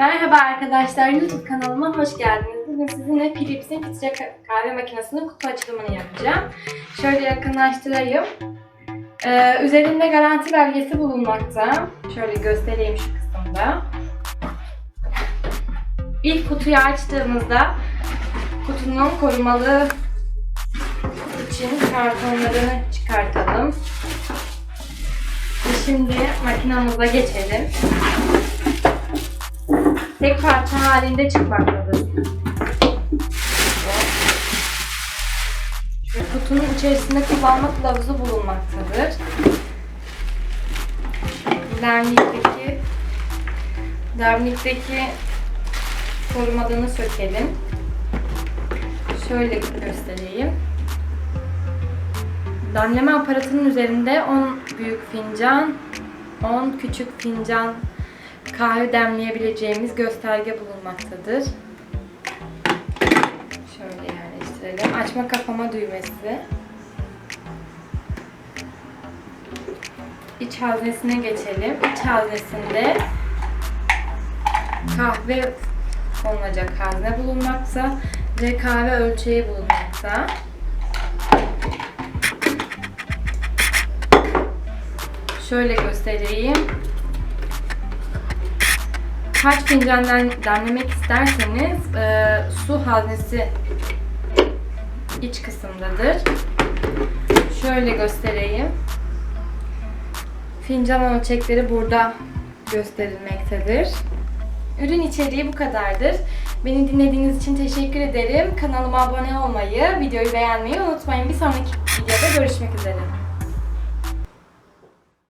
Merhaba arkadaşlar, YouTube kanalıma hoş geldiniz. Bugün sizinle Philips'in filtre kahve makinesinin kutu açılımını yapacağım. Şöyle yakınlaştırayım. Ee, üzerinde garanti belgesi bulunmakta. Şöyle göstereyim şu kısımda. İlk kutuyu açtığımızda kutunun korumalı için kartonlarını çıkartalım. Şimdi makinamıza geçelim tek parça halinde çıkmaktadır. Şu kutunun içerisinde kullanma kılavuzu bulunmaktadır. Demlikteki demlikteki korumalarını sökelim. Şöyle göstereyim. Demleme aparatının üzerinde 10 büyük fincan, 10 küçük fincan kahve demleyebileceğimiz gösterge bulunmaktadır. Şöyle yerleştirelim. Açma kapama düğmesi. İç haznesine geçelim. İç haznesinde kahve konulacak hazne bulunmakta ve kahve ölçeği bulunmakta. Şöyle göstereyim kaç fincandan demlemek isterseniz e, su haznesi iç kısımdadır. Şöyle göstereyim. Fincan ölçekleri burada gösterilmektedir. Ürün içeriği bu kadardır. Beni dinlediğiniz için teşekkür ederim. Kanalıma abone olmayı, videoyu beğenmeyi unutmayın. Bir sonraki videoda görüşmek üzere.